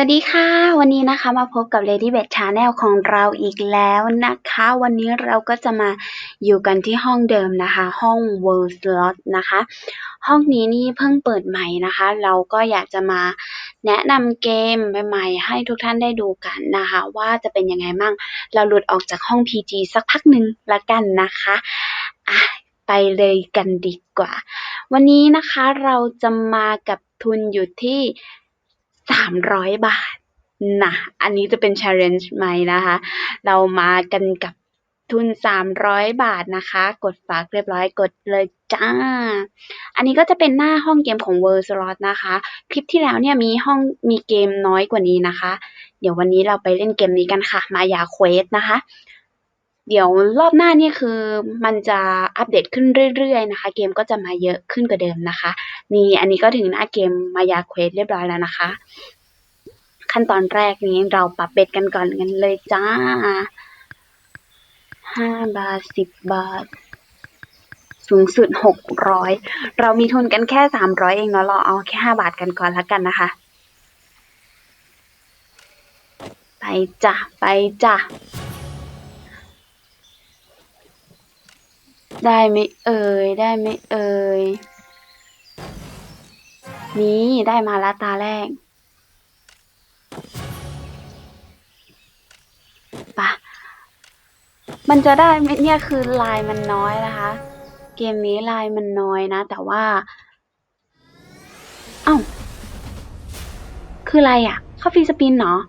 วัสดีค่ะ วันนี้นะคะมาพบกับ Lady b e t Channel ของเราอีกแล้วนะคะ วันนี้เราก็จะมาอยู่กันที่ห้องเดิมนะคะ ห้อง World Slot นะคะ ห้องนี้นี่เพิ่งเปิดใหม่นะคะ เราก็อยากจะมาแนะนำเกมใหม่ๆให้ทุกท่านได้ดูกันนะคะ ว่าจะเป็นยังไงมั่ง เราหลุดออกจากห้อง PG สักพักหนึ่งละกันนะคะอะไปเลยกันดีกว่า วันนี้นะคะเราจะมากับทุนอยู่ที่ 300บาทนะอันนี้จะเป็น challenge ไหมนะคะ เรามากันกับทุน 300 บาทนะคะ กดฝากเรียบร้อยกดเลยจ้า อันนี้ก็จะเป็นหน้าห้องเกมของ World Slot นะคะ คลิปที่แล้วเนี่ยมีห้องมีเกมน้อยกว่านี้นะคะ เดี๋ยววันนี้เราไปเล่นเกมนี้กันค่ะ มายาเควสนะคะ เดี๋ยวรอบหน้านี่คือมันจะอัปเดตขึ้นเรื่อยๆนะคะ เกมก็จะมาเยอะขึ้นกว่าเดิมนะคะ นี่อันนี้ก็ถึงหน้าเกมมายาเควสเรียบร้อยแล้วนะคะ ขั้นตอนแรกนี้เราปรับเบ็ดกันก่อนกันเลยจ้าห้าบาทสิบบาท สูงสุดหกร้อยเรามีทุนกันแค่สามร้อยเองเนาะเราเอาแค่ห้าบาทกันก่อนแล้วกันนะคะ ไปจ้ะไปจ้ะ ได้ไหมเอ่ย ได้ไหมเอ่ย นี่ได้มาล้วตาแรกปะมันจะได้เนี่ยคือลายมันน้อยนะคะ เกมนี้ลายมันน้อยนะ แต่ว่า เอ้า คืออะไรอะคาฟีสปินเนาะ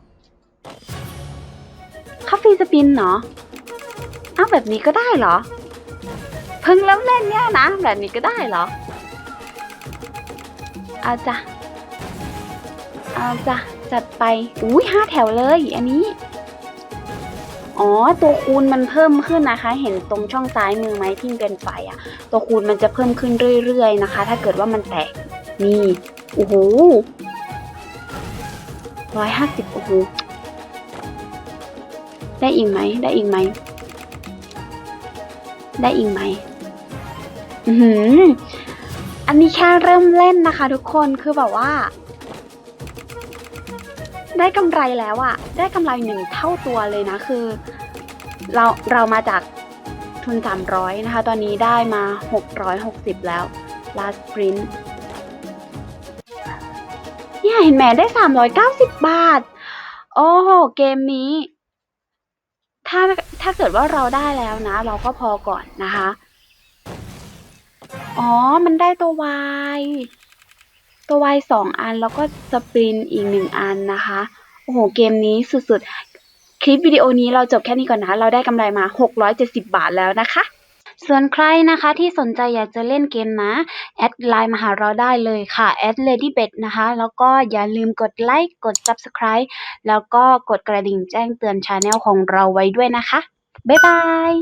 คาฟีสปินเนาะเอ้าแบบนี้ก็ได้เหรอ เพิ่งเริ่มเล่นเนี่ยนะ แบบนี้ก็ได้เหรอ เอาจ้ะ เอาจ้ะ จัดไป อุ้ยห้าแถวเลย อันนี้ อ๋อ ตัวคูณมันเพิ่มขึ้นนะคะ เห็นตรงช่องซ้ายมือไหมที่เป็นไฟอะตัวคูณมันจะเพิ่มขึ้นเรื่อยๆนะคะ ถ้าเกิดว่ามันแตก นี่โอ้โหร้อยห้าสิบโอ้โหได้อีกไหม ได้อีกไหม ได้อีกไหมอือหืออันนี้แค่เริ่มเล่นนะคะ ทุกคนคือแบบว่า ได้กำไรแล้วอะได้กำไรหนึ่งเท่าตัวเลยนะคือ เราเรามาจากทุน 300 นะคะ ตอนนี้ได้มา 660 แล้ว last print เนี่ยเห็นไหมได้ 390 บาท โอ้โห เกมนี้ ถ้าถ้าเกิดว่าเราได้แล้วนะ เราก็พอก่อนนะคะ อ๋อ มันได้ตัววายตัววายสองอันแล้วก็สปรินอีกหนึ่งอันนะคะ โอ้โห เกมนี้สุดๆ คลิปวิดีโอนี้เราจบแค่นี้ก่อนนะ เราได้กำไรมา 670 บาทแล้วนะคะ ส่วนใครนะคะที่สนใจอยากจะเล่นเกมนะ แอดไลน์มาหาเราได้เลยค่ะแอด ladybet นะคะ แล้วก็อย่าลืมกดไลค์กด subscribe แล้วก็กดกระดิ่งแจ้งเตือนช anel ของเราไว้ด้วยนะคะ บ๊ายบาย